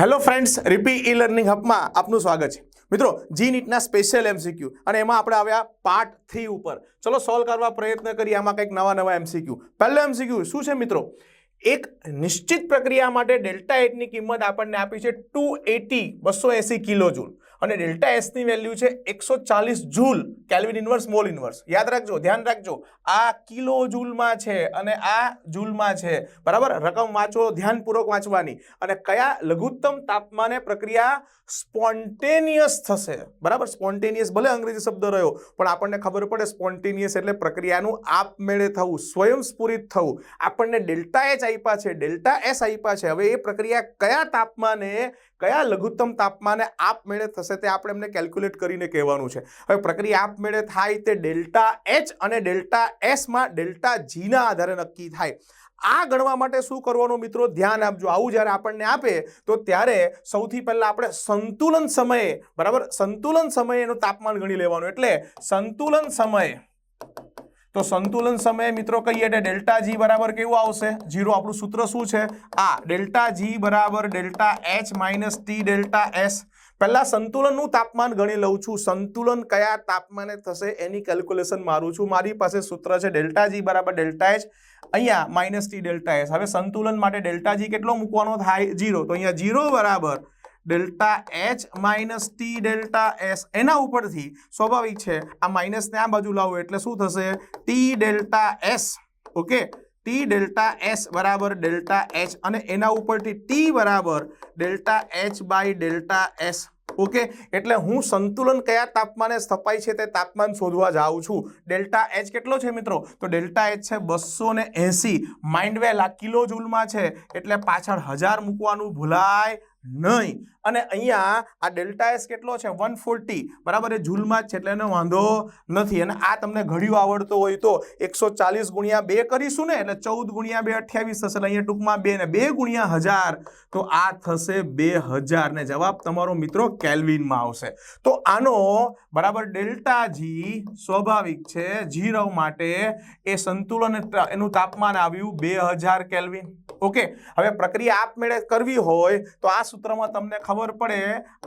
Hello friends, રિપી e learning હબમાં આપનું સ્વાગત છે. મિત્રો જી નીટના સ્પેશિયલ એમસીક્યુ અને એમાં આપણે આવ્યા પાર્ટ થ્રી ઉપર. ચલો સોલ્વ કરવા પ્રયત્ન કરીએ આમાં કંઈક નવા નવા એમસીક્યુ પહેલો એમસીક્યુ શું છે મિત્રો? એક નિશ્ચિત પ્રક્રિયા માટે ડેલ્ટા એટની કિંમત આપણને આપી છે ટુ એટી બસો એસી કિલો જૂલ. અને ડેલ્ટા એસની વેલ્યુ છે એકસો ચાલીસ joule kelvin inverse, mole inverse. યાદ રાખજો, ધ્યાન રાખજો. આ કિલો જૂલમાં છે અને આ જૂલમાં છે. બરાબર? રકમ વાંચો, ધ્યાનપૂર્વક વાંચવાની. અને કયા લઘુત્તમ તાપમાને પ્રક્રિયા સ્પોન્ટેનિયસ થશે? બરાબર? સ્પોન્ટેનિયસ ભલે અંગ્રેજી શબ્દ રહ્યો, પણ આપણને ખબર પડે સ્પોન્ટેનિયસ એટલે પ્રક્રિયાનું આપમેળે થવું, સ્વયંસ્ફુરિત થવું. આપણને ડેલ્ટા એચ આપ્યા છે, ડેલ્ટા એસ આપ્યા છે. હવે એ પ્રક્રિયા કયા તાપમાને કયા લઘુત્તમ તાપમાને આપમેળે થશે તે આપણે એમને કેલ્ક્યુલેટ કરીને કહેવાનું છે. હવે પ્રક્રિયા આપમેળે થાય તે ડેલ્ટા એચ અને ડેલ્ટા એસમાં ડેલ્ટા જીના આધારે નક્કી થાય. આ ગણવા માટે શું કરવાનું મિત્રો? ધ્યાન આપજો. આવું જ્યારે આપણને આપે, તો ત્યારે સૌથી પહેલા આપણે સંતુલન સમયે, બરાબર? સંતુલન સમયે એનું તાપમાન ગણી લેવાનું. એટલે સંતુલન સમયે તો સંતુલન સમયે મિત્રો કહીએ એટલે ડેલ્ટા જી બરાબર કેવું આવશે? જીરો આપણું સૂત્ર શું છે? આ ડેલ્ટા જી બરાબર delta H minus T delta S. પહેલાં સંતુલનનું તાપમાન ગણી લઉં છું. સંતુલન કયા તાપમાને થશે એની કેલ્ક્યુલેશન મારું છું. મારી પાસે સૂત્ર છે ડેલ્ટા જી બરાબર ડેલ્ટા એચ. અહીંયા માઇનસ ટી ડેલ્ટા એસ. હવે સંતુલન માટે ડેલ્ટા જી કેટલો મૂકવાનો થાય? જીરો તો અહીંયા જીરો બરાબર delta H minus T delta S. એના ઉપરથી સ્વાભાવિક છે, આ માઇનસને આ બાજુ લાવો એટલે શું થશે? T delta S. Okay? T delta S બરાબર ડેલ્ટા એચ અને એના ઉપરથી ટી બરાબર delta H by delta S. Okay? એટલે હું સંતુલન કયા તાપમાને સ્થપાય છે તે તાપમાન શોધવા જાઉં છું. ડેલ્ટા એચ કેટલો છે મિત્રો? તો ડેલ્ટા એચ છે બસો ને એસી. માઇન્ડવેલ આ કિલો જૂલમાં છે, એટલે પાછળ હજાર મૂકવાનું ભૂલાય. નહીં. અને અહીંયા આ ડેલ્ટા એસ કેટલો છે? One forty. બરાબર? એ જૂલમાં જ છે, એટલે એનો વાંધો નથી. અને આ તમને ઘડિયું આવડતો હોય તો એકસો ચાલીસ ગુણ્યા બે કરીશું ને, એટલે ચૌદ ગુણ્યા બે અઠ્યાવીસ થશે. એટલે અહીંયા ટૂંકમાં બે ને બે ગુણ્યા હજાર. તો આ થશે બે હજાર. ને જવાબ તમારો મિત્રો કેલ્વિનમાં આવશે. તો આનો બરાબર ડેલ્ટા જી સ્વાભાવિક છે. જીરવ માટે એ સંતુલન એનું તાપમાન આવ્યું બે હજાર કેલ્વિન. ઓકે? હવે પ્રક્રિયા આપમેળે કરવી હોય તો આ સૂત્રમાં તમને ખબર પડે,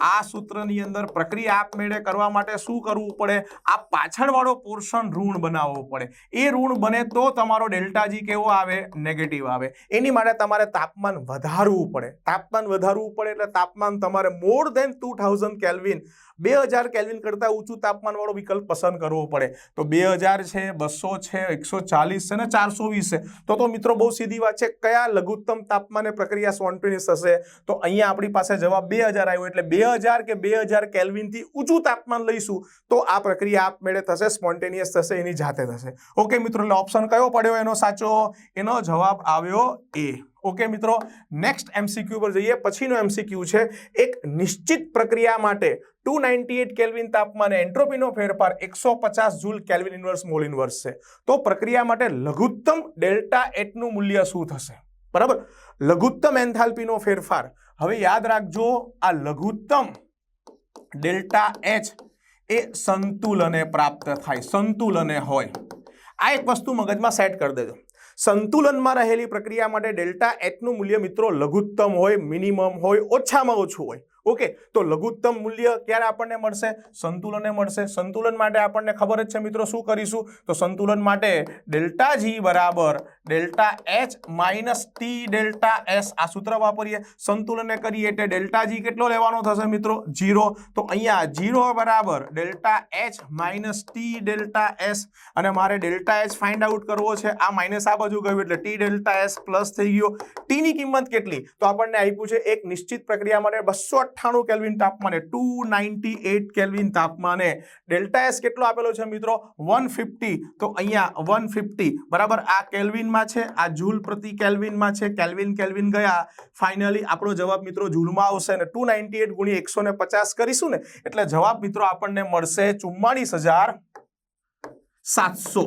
આ સૂત્રની અંદર પ્રક્રિયા આપમેળે કરવા માટે શું કરવું પડે? આ પાછળવાળો પોર્શન ઋણ બનાવવો પડે. એ ઋણ બને તો તમારો ડેલ્ટાજી કેવો આવે? નેગેટિવ આવે. એની માટે તમારે તાપમાન વધારવું પડે. તાપમાન વધારવું પડે એટલે તાપમાન તમારે more than two thousand kelvin બે હજાર કેલ્વિન કરતાં ઊંચું તાપમાનવાળો વિકલ્પ પસંદ કરવો પડે. તો બે હજાર છે, બસો છે, એકસો ચાલીસ છે ને ચારસો વીસ છે. તો તો મિત્રો બહુ સીધી વાત છે. કયા લઘુત્તમ તાપમાને પ્રક્રિયા સ્પોન્ટેનિયસ થશે? તો અહીંયા આપણી પાસે જવાબ બે હજાર આવ્યો એટલે બે હજાર કે બે હજાર કેલ્વિનથી ઊંચું તાપમાન લઈશું, તો આ પ્રક્રિયા આપમેળે થશે, સ્પોન્ટેનિયસ થશે, એની જાતે થશે. ઓકે મિત્રો, એટલે ઓપ્શન કયો પડ્યો એનો સાચો? એનો જવાબ આવ્યો એ. ઓકે મિત્રો નેક્સ્ટ એમસીક્યુ પર જઈએ. પછીનો એમસીક્યુ છે, એક નિશ્ચિત પ્રક્રિયા માટે ટુ નાઇન્ટી એટ કેલ્વિન તાપમાને એન્ટ્રોપીનો ફેરફાર, એકસો પચાસ joule kelvin inverse, mole inverse છે. તો પ્રક્રિયા માટે લઘુત્તમ ડેલ્ટા એટનું મૂલ્ય શું થશે? બરાબર? લઘુત્તમ એન્થાલ્પીનો ફેરફાર હવે યાદ રાખજો, આ લઘુત્તમ ડેલ્ટા એચ એ સંતુલને પ્રાપ્ત થાય, સંતુલને હોય. આ એક વસ્તુ મગજમાં સેટ કરી દેજો. સંતુલનમાં રહેલી પ્રક્રિયા માટે ડેલ્ટા એચનું મૂલ્ય મિત્રો લઘુત્તમ હોય, મિનિમમ હોય, ઓછામાં ઓછું હોય. ઓકે તો લઘુત્તમ મૂલ્ય ક્યારે આપણને મળશે? સંતુલને મળશે. સંતુલન માટે આપણને ખબર જ છે મિત્રો, શું કરીશું? તો સંતુલન માટે ડેલ્ટા જી બરાબર delta H minus T delta S. આ સૂત્ર વાપરીએ. સંતુલનને કરીએ એટલે ડેલ્ટા જી કેટલો લેવાનો થશે મિત્રો? જીરો તો અહીંયા જીરો બરાબર delta H minus T delta S. અને મારે ડેલ્ટા એચ ફાઇન્ડ આઉટ કરવો છે. આ માઇનસ આ બાજુ ગયું એટલે ટી ડેલ્ટા એસ પ્લસ થઈ ગયો. ટીની કિંમત કેટલી? તો આપણને આપ્યું છે એક નિશ્ચિત પ્રક્રિયા માટે બસો અઠ્ઠાણું કેલ્વિન તાપમાને ટુ નાઇન્ટી એટ કેલ્વિન તાપમાને. ડેલ્ટા એસ કેટલો આપેલો છે મિત્રો? One fifty. તો અહીંયા વન ફિફ્ટી. બરાબર, આ કેલ્વિનમાં છે, આ જૂલ પ્રતિ કેલ્વિનમાં છે, કેલ્વિન કેલ્વિન ગયા. ફાઇનલી આપણો જવાબ મિત્રો જૂલમાં આવશે ને ટુ નાઇન્ટી એટ ગુણી એકસો ને પચાસ કરીશું ને, એટલે જવાબ મિત્રો આપણને મળશે ચુમ્માળીસ હજાર સાતસો.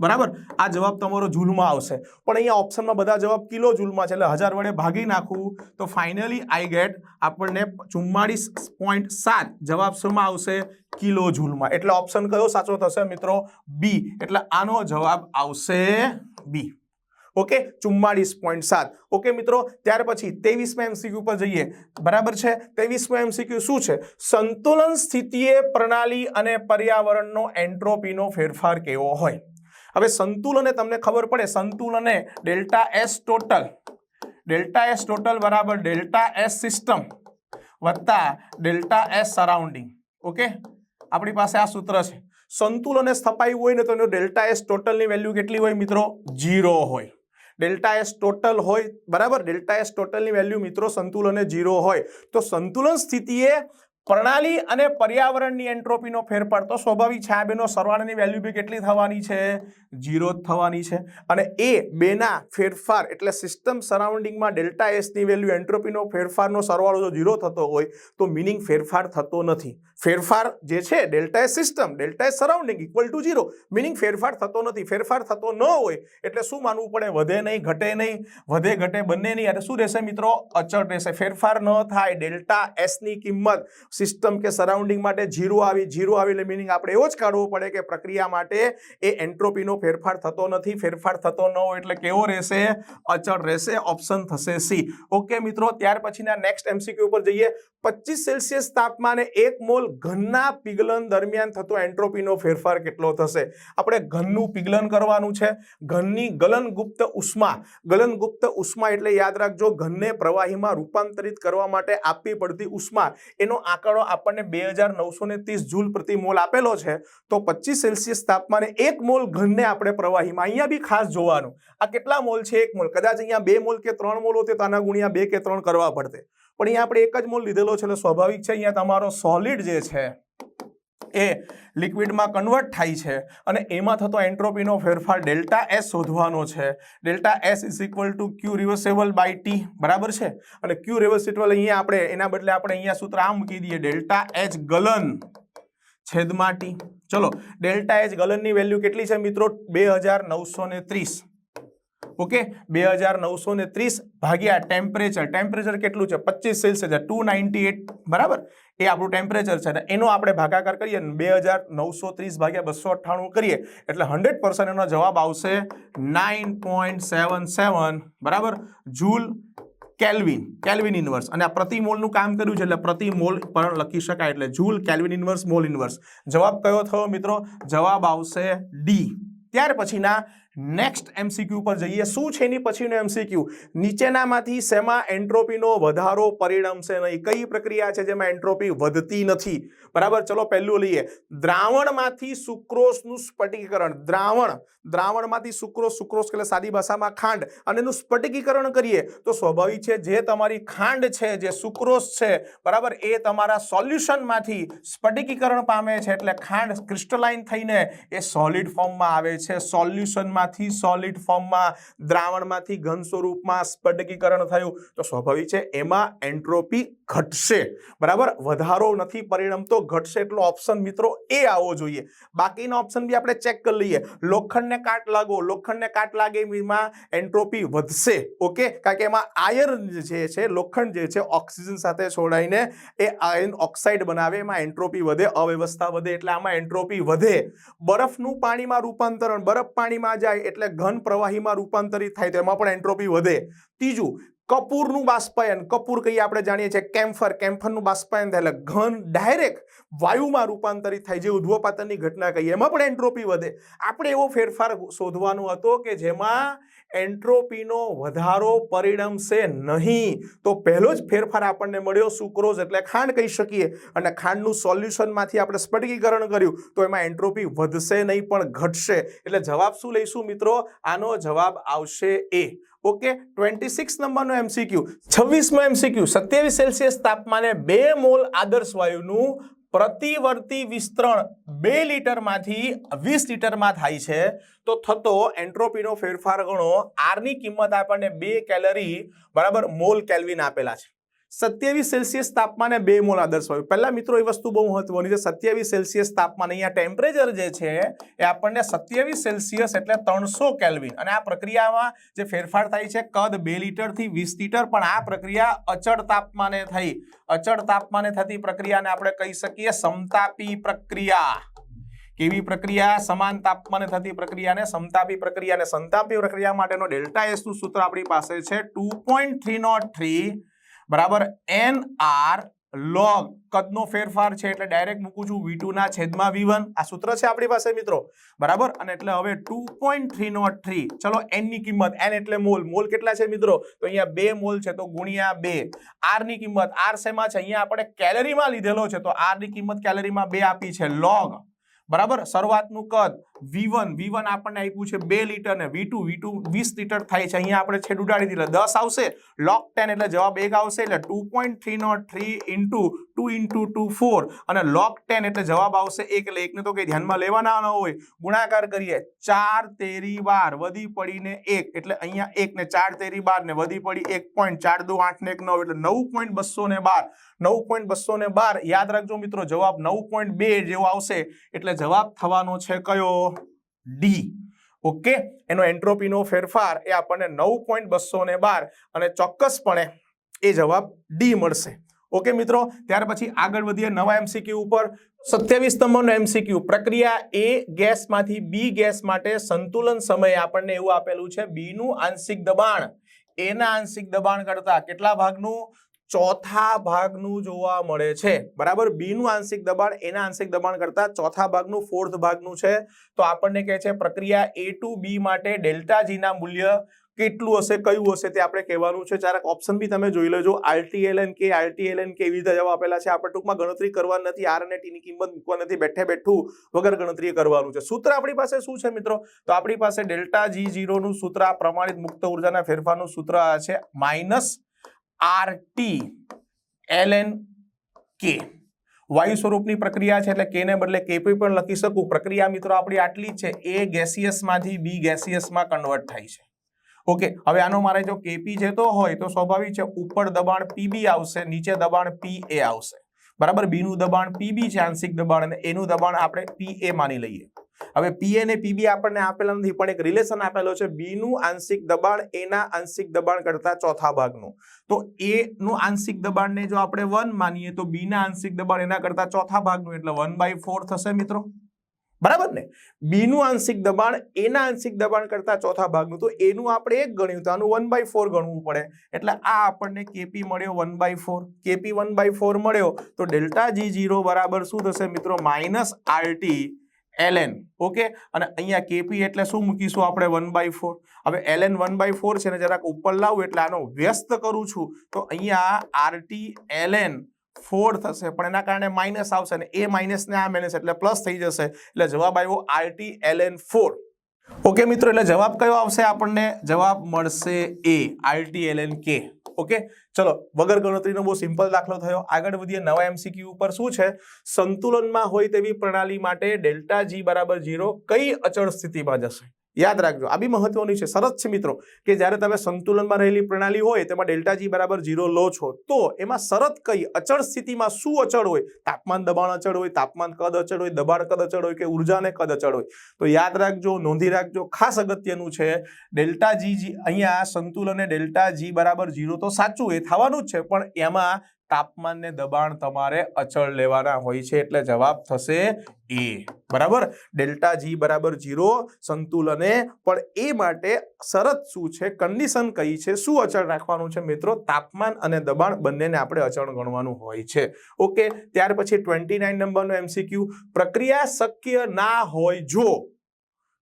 બરાબર? આ જવાબ તમારો જૂલમાં આવશે. પણ અહીંયા ઓપ્શનમાં બધા જવાબ કિલો જૂલમાં છે, એટલે હજાર વડે ભાગી નાખવું તો ફાઇનલી આઈ ગેટ આપણને ચુમ્માળીસ પોઈન્ટ સાત જવાબ શેમાં આવશે? કિલો જૂલમાં. એટલે ઓપ્શન કયો સાચો થશે મિત્રો? બી એટલે આનો જવાબ આવશે બી ઓકે ચુમ્માળીસ પોઈન્ટ સાત. ઓકે મિત્રો, ત્યાર પછી ત્રેવીસમાં એમસીક્યુ પર જઈએ. બરાબર છે? ત્રેવીસમાં એમસીક્યુ શું છે? સંતુલન સ્થિતિએ પ્રણાલી અને પર્યાવરણનો એન્ટ્રોપીનો ફેરફાર કેવો હોય? હવે સંતુલને તમને ખબર પડે, સંતુલને delta S total, delta S total બરાબર ડેલ્ટા એસ સિસ્ટમ વત્તા ડેલ્ટા એસ સરાઉન્ડિંગ. ઓકે? આપણી પાસે આ સૂત્ર છે. સંતુલને સ્થપાયું હોય ને તો એનો ડેલ્ટા એસ ટોટલની વેલ્યુ કેટલી હોય મિત્રો? જીરો હોય. ડેલ્ટા એસ ટોટલ હોય, બરાબર? ડેલ્ટા એસ ટોટલની વેલ્યુ મિત્રો સંતુલને જીરો હોય. તો સંતુલન સ્થિતિએ પ્રણાલી અને પર્યાવરણની એન્ટ્રોપીનો ફેરફાર તો સ્વાભાવિક છે. આ બેનો સરવાળાની વેલ્યુ બી કેટલી થવાની છે? ઝીરો જ થવાની છે. અને એ બેના ફેરફાર એટલે સિસ્ટમ સરાઉન્ડિંગમાં ડેલ્ટા એસની વેલ્યુ એન્ટ્રોપીનો ફેરફારનો સરવાળો જો ઝીરો થતો હોય, તો મિનિંગ ફેરફાર થતો નથી. ફેરફાર જે છે delta S system delta S surrounding equal to zero meaning ફેરફાર થતો નથી. ફેરફાર થતો ન હોય, એટલે શું માનવું પડે? વધે નહીં, ઘટે નહીં. વધે, ઘટે બંને નહીં. અને શું રહેશે મિત્રો? અચળ રહેશે. ફેરફાર ન થાય. ડેલ્ટા એસની કિંમત સિસ્ટમ કે સરાઉન્ડિંગ માટે જીરો આવી જીરો આવી એટલે મિનિંગ આપણે એવો જ કાઢવો પડે કે પ્રક્રિયા માટે એ એન્ટ્રોપીનો ફેરફાર થતો નથી, ફેરફાર થતો ન હોય એટલે કેવો રહેશે? અચળ રહેશે, ઓપ્શન થશે સી. ઓકે મિત્રો, ત્યાર પછીના નેક્સ્ટ એમસીક્યુ ઉપર જઈએ. પચીસ સેલ્સિયસ તાપમાને એક મોલ ઘનના પિગલન દરમિયાન થતો એન્ટ્રોપીનો ફેરફાર કેટલો થશે? આપણે ઘનનું પિગલન કરવાનું છે. ઘનની ગલનગુપ્ત ઉષ્મા. ગલનગુપ્ત ઉષ્મા એટલે યાદ રાખજો, ઘનને પ્રવાહીમાં રૂપાંતરિત કરવા માટે આપવી પડતી ઉષ્મા. એનો આંકડો આપણને બે હજાર નવસો ને ત્રીસ જૂલ પ્રતિ મોલ આપેલો છે, તો પચીસ સેલ્સિયસ તાપમાને એક મોલ ઘનને આપણે પ્રવાહીમાં અહીંયા બી ખાસ જોવાનું. આ કેટલા મોલ છે એક મોલ? કદાચ અહીંયા બે મોલ કે ત્રણ મોલ હોતે તો આના ગુણ્યા બે કે ત્રણ કરવા પડતે. પણ અહીંયા આપણે એક જ મોલ લીધેલો છે એટલે સ્વાભાવિક છે અહીંયા તમારો સોલિડ જે છે એ લિક્વિડમાં કન્વર્ટ થાય છે અને એમાં થતો એન્ટ્રોપીનો ફેરફાર ડેલ્ટા એસ શોધવાનો છે. Delta S is equal to Q reversible by T બરાબર છે? અને ક્યુ રિવર્સેબલ અહીંયા આપણે, એના બદલે આપણે અહીંયા સૂત્ર આમ મૂકી દઈએ. ડેલ્ટા એચ ગલન છેદમાં ટી ચલો, ડેલ્ટા એચ ગલનની વેલ્યુ કેટલી છે મિત્રો? બે હજાર નવસો ને ત્રીસ. ઓકે? બે હજાર નવસો ને ત્રીસ ભાગ્યા ટેમ્પરેચર ટેમ્પરેચર કેટલું છે? પચીસ સેલ્સિયસ ટુ નાઇન્ટી એટ બરાબર? એ આપણું ટેમ્પરેચર છે. ને એનો આપણે ભાગાકાર કરીએ બે હજાર નવસો ત્રીસ ભાગ્યા બસો અઠ્ઠાણું કરીએ. એટલે હંડ્રેડ પર્સન્ટ એનો જવાબ આવશે નાઇન પોઈન્ટ સેવન સેવન બરાબર? Joule kelvin. કેલ્વિન ઇન્વર્સ અને આ પ્રતિ મોલનું કામ કર્યું છે એટલે પ્રતિ મોલ પણ લખી શકાય એટલે joule kelvin inverse mole inverse જવાબ કયો થયો મિત્રો? જવાબ આવશે ડી ત્યાર પછીના નેક્સ્ટ એમસીક્યુ પર જઈએ. શું છે એની પછીનું એમસીક્યુ નીચેનામાંથી શેમાં એન્ટ્રોપીનો વધારો પરિણમશે નહીં? કઈ પ્રક્રિયા છે જેમાં એન્ટ્રોપી વધતી નથી? બરાબર, ચલો પહેલું લઈએ. દ્રાવણમાંથી સુક્રોસનું સ્ફટિકીકરણ. દ્રાવણ. દ્રાવણમાંથી સુક્રોસ સુક્રોસ એટલે સાદી ભાષામાં ખાંડ. અને એનું સ્ફટિકીકરણ કરીએ તો સ્વાભાવિક છે જે તમારી ખાંડ છે, જે સુક્રોસ છે, બરાબર, એ તમારા સોલ્યુશનમાંથી સ્ફટિકીકરણ પામે છે. એટલે ખાંડ ક્રિસ્ટલાઇન થઈને એ સોલિડ ફોર્મમાં આવે છે. સોલ્યુશનમાંથી સોલિડ ફોર્મમાં દ્રાવણમાંથી ઘન સ્વરૂપમાં સ્પટકીકરણ થયું. તો સ્વાભાવિક છે, એમાં એન્ટ્રોપી ઘટશે. બરાબર? વધારો નથી પરિણમતો ઘટશે એટલો ઓપ્શન મિત્રો એ આવવો જોઈએ. બાકીના ઓપ્શન બી આપણે ચેક કરી લઈએ. લોખંડને કાટ લાગો. લોખંડને કાટ લાગે એમાં એન્ટ્રોપી વધશે. ઓકે? કારણ કે એમાં આયર્ન જે છે, લોખંડ જે છે ઓક્સિજન સાથે છોડાઈને એ આયર્ન ઓક્સાઇડ બનાવે, એમાં એન્ટ્રોપી વધે, અવ્યવસ્થા વધે, એટલે આમાં એન્ટ્રોપી વધે. બરફનું પાણીમાં રૂપાંતરણ, બરફ પાણીમાં જાય એટલે ઘન પ્રવાહીમાં રૂપાંતરિત થાય તો એમાં પણ એન્ટ્રોપી વધે. ત્રીજું કપૂરનું બાષ્પાયન. કપૂર કહીએ આપણે જાણીએ છીએ કેમ્ફર. કેમ્ફરનું બાષ્પાયન થાય એટલે ઘન ડાયરેક્ટ વાયુમાં રૂપાંતરિત થાય જે ઉધ્વપાતનની ઘટના કહીએ. એમાં પણ એન્ટ્રોપી વધે. આપણે એવો ફેરફાર શોધવાનો હતો કે જેમાં એન્ટ્રોપીનો વધારો પરિણમશે નહીં. તો પહેલો જ ફેરફાર આપણને મળ્યો સુક્રોઝ એટલે ખાંડ કહી શકીએ. અને ખાંડનું સોલ્યુશનમાંથી આપણે સ્ફટિકીકરણ કર્યું. તો એમાં એન્ટ્રોપી વધશે નહીં પણ ઘટશે. એટલે જવાબ શું લઈશું મિત્રો? આનો જવાબ આવશે એ. ઓકે ટ્વેન્ટી સિક્સ નંબરનો એમસીક્યુ છવ્વીસમો એમસીક્યુ સત્યાવીસ સેલ્સિયસ તાપમાને બે મોલ આદર્શ વાયુનું પ્રતિવર્તી વિસ્તરણ બે લીટરમાંથી વીસ લીટરમાં થાય છે. તો થતો એન્ટ્રોપીનો ફેરફાર ગણો આરની કિંમત આપણને બે કેલરી બરાબર મોલ કેલ્વિન આપેલા છે. સત્યાવીસ સેલ્સિયસ તાપમાને બે મોલ આદર્શ વાયુ. પહેલા મિત્રો એ વસ્તુ બહુ મહત્વની છે. સત્યાવીસ સેલ્સિયસ તાપમાન અહીંયા ટેમ્પરેચર જે છે એ આપણને સત્યાવીસ સેલ્સિયસ એટલે ત્રણસો કેલ્વિન. અને આ પ્રક્રિયામાં જે ફેરફાર થાય છે, કદ બે લીટરથી વીસ લીટર, પણ આ પ્રક્રિયા અચળ તાપમાને થઈ. અચળ તાપમાને થતી પ્રક્રિયાને આપણે કહી શકીએ સમતાપી પ્રક્રિયા. કેવી પ્રક્રિયા? સમાન તાપમાને થતી પ્રક્રિયાને સમતાપી પ્રક્રિયાને સંતાપી પ્રક્રિયા માટેનો ડેલ્ટા એસનું સૂત્ર આપણી પાસે છે two point three nought three. બરાબર? એન આર લોગ કદનો ફેરફાર છે એટલે ડાયરેક્ટ મૂકું છું વી ટુના છેદમાં વી વન આ સૂત્ર છે આપણી પાસે મિત્રો? બરાબર? અને એટલે હવે two point three nought three ચલો એનની કિંમત. એન એટલે મોલ. મોલ કેટલા છે મિત્રો? તો અહીંયા બે મોલ છે તો ગુણ્યા બે. આરની કિંમત. આર શેમાં છે? અહીંયા આપણે કેલેરીમાં લીધેલો છે. તો આરની કિંમત કેલેરીમાં બે આપી છે. લોગ બરાબર? શરૂઆતનું કદ. વી વન વી વન આપણને આપ્યું છે બે લીટર ને વી ટુ વી ટુ વીસ લીટર થાય છે. અહીંયા આપણે છેડ ઉડાડી દીધું. દસ આવશે. લોક ટેન એટલે જવાબ એક આવશે એટલે two point three nought three into two into two four અને લોક ટેન એટલે જવાબ આવશે એક એટલે એકને તો કંઈ ધ્યાનમાં લેવાના ન હોય. ગુણાકાર કરીએ. ચાર તેરી બાર. વધી પડીને એક. એટલે અહીંયા એક ને ચાર તેરી બાર ને વધી પડી એક પોઈન્ટ ચાર દુ આઠ ને એક નવ એટલે નવ પોઈન્ટ બસો ને બાર. નવ પોઈન્ટ બસો ને બાર. યાદ રાખજો મિત્રો, જવાબ નવ પોઈન્ટ બે જેવો આવશે. એટલે જવાબ થવાનો છે કયો? ડી ઓકે એનો એન્ટ્રોપીનો ફેરફાર એ આપણને નવ પોઈન્ટ બસો ને બાર અને ચોક્કસપણે એ જવાબ ડી મળશે. ઓકે મિત્રો? ત્યાર પછી આગળ વધીએ નવા એમસીક્યુ ઉપર. સત્યાવીસ નંબરનો એમસીક્યુ પ્રક્રિયા એ ગેસમાંથી બી ગેસ માટે સંતુલન સમયે આપણને એવું આપેલું છે બીનું આંશિક દબાણ. એના આંશિક દબાણ કરતા કેટલા ભાગનું? ચોથા ભાગનું જોવા મળે છે. બરાબર? બી નું આંશિક દબાણ, એના આંશિક દબાણ કરતા ચોથા ભાગનું ફોર્થ ભાગનું છે. તો આપણને કહે છે પ્રક્રિયા એ ટુ બી માટે ડેલ્ટા જી ના મૂલ્ય કેટલું હશે, કયું હશે તે આપણે કહેવાનું છે. ચારક ઓપ્શન બી તમે જોઈ લેજો. આરટીએલએન કે આરટીએલએન કે એવી રીતે જવાબ આપેલા છે. આપણે ટૂંકમાં ગણતરી કરવા નથી. આર અને ટી ની કિંમત મૂકવા નથી. બેઠે બેઠું વગર ગણતરી કરવાનું છે. સૂત્ર આપણી પાસે શું છે મિત્રો? તો આપણી પાસે ડેલ્ટા જી ઝીરો નું સૂત્ર પ્રમાણિત મુક્ત ઉર્જાના ફેરફારનું સૂત્ર છે. Minus R T L N K વાયુ સ્વરૂપની પ્રક્રિયા છે એટલે કે ને બદલે કેપી પણ લખી શકું. પ્રક્રિયા મિત્રો આપણી આટલી જ છે. એ ગેસિયસમાંથી બી ગેસિયસમાં કન્વર્ટ થાય છે. ઓકે હવે આનો મારે જો કેપી જતો હોય તો સ્વાભાવિક છે, ઉપર દબાણ પીબી આવશે, નીચે દબાણ પી એ આવશે. બરાબર? બી નું દબાણ પીબી છે, આંશિક દબાણ, અને એનું દબાણ આપણે પીએ માની લઈએ. હવે પીએ ને પીબી આપણને આપેલા નથી, પણ એક રિલેશન આપેલો છે. બી નું આંશિક દબાણ એના આંશિક દબાણ કરતા ચોથા ભાગનું. તો એ નું આંશિક દબાણને જો આપણે વન માનીએ, તો બી ના આંશિક દબાણ એના કરતા ચોથા ભાગનું. એટલે વન બાય ફોર થશે મિત્રો. બરાબર ને? બી નું આંશિક દબાણ, એના આંશિક દબાણ કરતા ચોથા ભાગનું. તો એનું આપણે એક ગણ્યું તો આનું વન બાય ફોર ગણવું પડે. એટલે આ આપણને કેપી મળ્યો one by four. KP one by four મળ્યો તો ડેલ્ટા જી જીરો બરાબર શું થશે મિત્રો? Minus RT LN okay? અને અહીંયા કેપી એટલે શું મૂકીશું આપણે? One by four. હવે એલએન વન બાય ફોર છે ને જરાક ઉપર લાવું એટલે આનો વ્યસ્ત કરું છું. તો અહીંયા આરટી એલએન ફોર થશે, પણ એના કારણે માઇનસ આવશે ને એ માઇનસ ને આ માઇનસ એટલે પ્લસ થઈ જશે. એટલે જવાબ આવ્યો આરટી એલએન ફોર. ઓકે મિત્રો, એટલે જવાબ કયો આવશે આપણને? જવાબ મળશે A, RT LN K. Okay? ચલો, વગર ગણતરીનો બહુ સિમ્પલ દાખલો થયો. આગળ વધીએ નવા એમસીક્યુ ઉપર શું છે? સંતુલનમાં હોય તેવી પ્રણાલી માટે ડેલ્ટા જી બરાબર ઝીરો કઈ અચળ સ્થિતિમાં જશે? યાદ રાખજો, આ બી મહત્વની છે. સરસ છે મિત્રો કે જ્યારે તમે સંતુલનમાં રહેલી પ્રણાલી હોય તેમાં ડેલ્ટા જી બરાબર ઝીરો લો છો, તો એમાં શરત કઈ? અચળ સ્થિતિમાં શું અચળ હોય? તાપમાન દબાણ અચળ હોય, તાપમાન કદ અચળ હોય, દબાણ કદ અચળ હોય કે ઉર્જાને કદ અચળ હોય? તો યાદ રાખજો, નોંધી રાખજો, ખાસ અગત્યનું છે, ડેલ્ટા જી અહીંયા સંતુલને ડેલ્ટા જી બરાબર ઝીરો તો સાચું એ થવાનું જ છે, પણ એમાં તાપમાન ને દબાણ તમારે અચળ લેવાના હોય છે એટલે જવાબ થશે એ. બરાબર? ડેલ્ટા જી બરાબર ઝીરો સંતુલને પણ એ માટે શરત શું છે? કન્ડિશન કઈ છે? શું અચળ રાખવાનું છે મિત્રો? તાપમાન અને દબાણ બંનેને આપણે અચળ ગણવાનું હોય છે. ઓકે? ત્યાર પછી ટ્વેન્ટી નાઇન નંબરનો એમસીક્યુ પ્રક્રિયા શક્ય ના હોય જો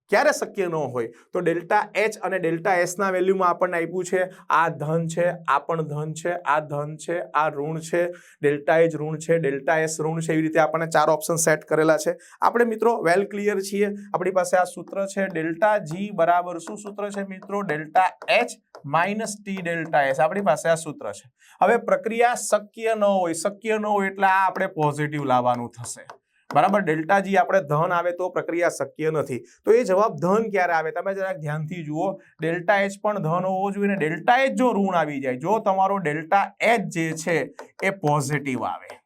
ક્યારે શક્ય ન હોય? તો ડેલ્ટા એચ અને ડેલ્ટા એસના વેલ્યુમાં આપણને આપ્યું છે, આ ધન છે, આ પણ ધન છે, આ ધન છે, આ ઋણ છે, ડેલ્ટા એચ ઋણ છે, ડેલ્ટા એસ ઋણ છે, એવી રીતે આપણને ચાર ઓપ્શન સેટ કરેલા છે. આપણે મિત્રો વેલ ક્લિયર છીએ. આપણી પાસે આ સૂત્ર છે, ડેલ્ટા જી બરાબર શું સૂત્ર છે મિત્રો? Delta H minus T delta S. આપણી પાસે આ સૂત્ર છે. હવે પ્રક્રિયા શક્ય ન હોય, શક્ય ન હોય એટલે આ આપણે પોઝિટિવ લાવવાનું થશે. બરાબર? ડેલ્ટા જી આપણે ધન આવે તો પ્રક્રિયા શક્ય નથી. તો એ જવાબ ધન ક્યારે આવે? તમે જરાક ધ્યાનથી જુઓ. ડેલ્ટા એચ પણ ધન હોવો જોઈએ ને ડેલ્ટા એચ જો ઋણ આવી જાય, જો તમારો ડેલ્ટા એચ જે છે એ પોઝિટિવ આવે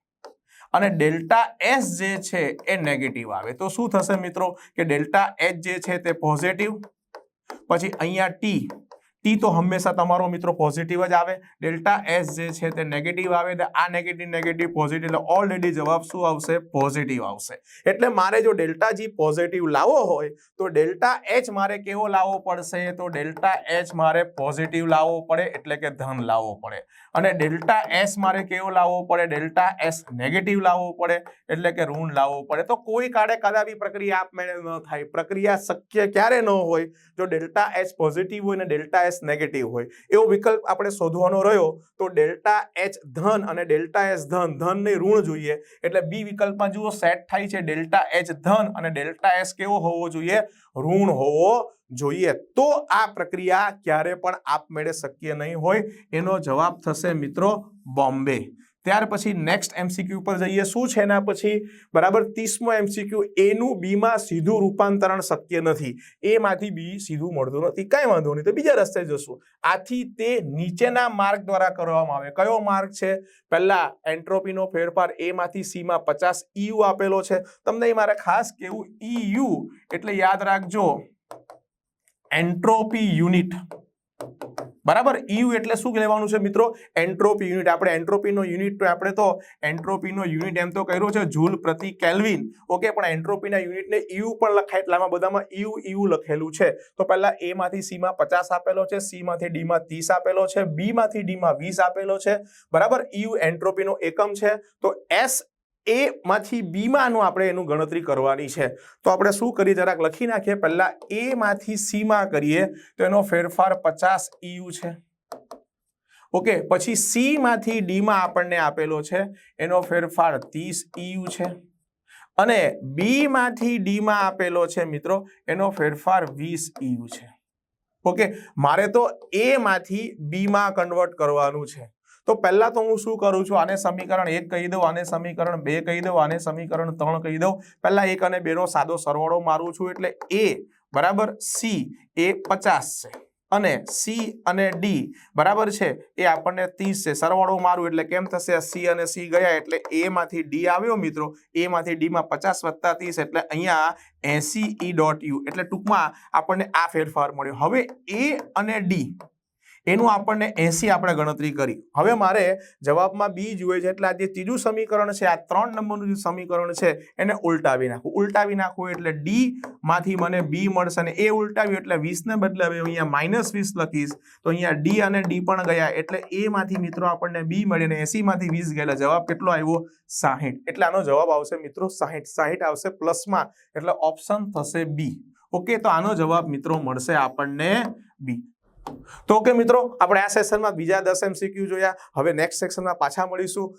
અને ડેલ્ટા એસ જે છે એ નેગેટિવ આવે. તો શું થશે મિત્રો? કે ડેલ્ટા એચ જે છે તે પોઝિટિવ, પછી અહીંયા ટી ટી તો હંમેશા તમારો મિત્રો પોઝિટિવ જ આવે. ડેલ્ટા એસ જે છે તે નેગેટિવ આવે એટલે આ નેગેટિવ નેગેટિવ પોઝિટિવ એટલે ઓલરેડી જવાબ શું આવશે? પોઝિટિવ આવશે. એટલે મારે જો ડેલ્ટા જી પોઝિટિવ લાવવો હોય, તો ડેલ્ટા એચ મારે કેવો લાવવો પડશે? તો ડેલ્ટા એચ મારે પોઝિટિવ લાવવો પડે, એટલે કે ધન લાવવો પડે. અને ડેલ્ટા એસ મારે કેવો લાવવો પડે? ડેલ્ટા એસ નેગેટિવ લાવવો પડે, એટલે કે ઋણ લાવવો પડે. તો કોઈ કાળે કદાપી પ્રક્રિયા આપમેળે ન થાય. પ્રક્રિયા શક્ય ક્યારે ન હોય, જો ડેલ્ટા એચ પોઝિટિવ હોય ને ડેલ્ટા એસ નેગેટિવ હોય. એવો વિકલ્પ આપણે શોધવાનો રહ્યો તો ડેલ્ટા એચ ધન અને ડેલ્ટા એસ ધન. ધનને ઋણ જોઈએ. એટલે બી વિકલ્પમાં જુઓ સેટ થાય છે ડેલ્ટા એચ ધન અને ડેલ્ટા એસ કેવો હોવો જોઈએ? ઋણ હોવો જોઈએ. તો આ પ્રક્રિયા ક્યારે પણ આપમેળે શક્ય નહીં હોય. એનો જવાબ થશે મિત્રો બોમ્બે. ત્યાર પછી નેક્સ્ટ એમસીક્યુ પર જઈએ. શું છે એના પછી? બરાબર ત્રીસમો એમસીક્યુ એનું બીમાં સીધું રૂપાંતરણ શક્ય નથી. એમાંથી બી સીધું મળતું નથી. કાંઈ વાંધો નહીં, તો બીજા રસ્તે જશું. આથી તે નીચેના માર્ગ દ્વારા કરવામાં આવે. કયો માર્ગ છે? પહેલા એન્ટ્રોપીનો ફેરફાર એમાંથી સીમાં પચાસ ઈયુ આપેલો છે. તમને એ મારે ખાસ કેવું ઈયુ એટલે યાદ રાખજો. Entropy unit. બરાબર? ઈયુ એટલે શું લેવાનું છે મિત્રો? Entropy unit. આપણે એન્ટ્રોપીનો યુનિટ આપણે તો એન્ટ્રોપીનો યુનિટ એમ તો કર્યો છે જૂલ પ્રતિ કેલ્વિન. ઓકે, પણ એન્ટ્રોપીના યુનિટને ઈયુ પણ લખાય એટલામાં બધામાં ઈયુ ઈયુ લખેલું છે. તો પહેલા એ માંથી સી માં પચાસ આપેલો છે સી માંથી ડી માં ત્રીસ આપેલો છે બી માંથી ડી માં વીસ આપેલો છે. બરાબર? ઈયુ એન્ટ્રોપીનો એકમ છે. તો એસ એ માંથી બી માં આપણે એનું ગણતરી કરવાની છે. તો આપણે શું કરીએ? જરાક લખી નાખીએ. પહેલા એ માંથી સી માં કરીએ. તો એનો ફેરફાર પચાસ ઈયુ છે. ઓકે, પછી સી માંથી ડી માં આપણને આપેલો છે. એનો ફેરફાર ત્રીસ ઈયુ છે. અને બી માંથી ડી માં આપેલો છે, મિત્રો, એનો ફેરફાર વીસ ઈયુ છે. ઓકે, મારે તો એ માંથી બી માં કન્વર્ટ કરવાનું છે. તો પહેલા તો હું શું કરું છું? આને સમીકરણ એક કહી દઉં, આને સમીકરણ બે કહી દઉં, આને સમીકરણ ત્રણ કહી દઉં. પહેલા એક અને બેનો સાદો સરવાળો મારું છું એટલે એ, બરાબર? સી એ પચાસ છે. અને સી અને ડી બરાબર છે? એ આપણને ત્રીસ છે. સરવાળો મારું એટલે કેમ થશે? સી અને સી ગયા એટલે એ માંથી ડી આવ્યો મિત્રો. એ માંથી ડી પચાસ વત્તા ત્રીસ એટલે અહીંયા એસી ઈ ડોટ યુ. એટલે ટૂંકમાં આપણને આ ફેરફાર મળ્યો. હવે એ અને ડી એનું આપણને એસી આપણે ગણતરી કરી. હવે મારે જવાબમાં બી જોઈએ છે, એટલે આ જે ત્રીજું સમીકરણ છે, આ ત્રણ નંબરનું જે સમીકરણ છે, એને ઉલટાવી નાખું. ઉલટાવી નાખું એટલે ડી માંથી મને બી મળશે અને એ ઉલટાવ્યું એટલે વીસને બદલે હવે અહીંયા માઇનસ વીસ લખીશ. તો અહીંયા ડી અને ડી પણ ગયા, એટલે એ માંથી મિત્રો આપણને બી મળી અને એસીમાંથી વીસ ગયેલા જવાબ કેટલો આવ્યો? સાહીઠ. એટલે આનો જવાબ આવશે મિત્રો સાહીઠ. સાહીઠ આવશે પ્લસમાં એટલે ઓપ્શન થશે બી ઓકે તો આનો જવાબ મિત્રો મળશે આપણને બી તો કે મિત્રો, આપણે આ સેશનમાં બીજા દસ એમસીક્યુ જોયા. હવે નેક્સ્ટ સેક્શનમાં પાછા મળીશું.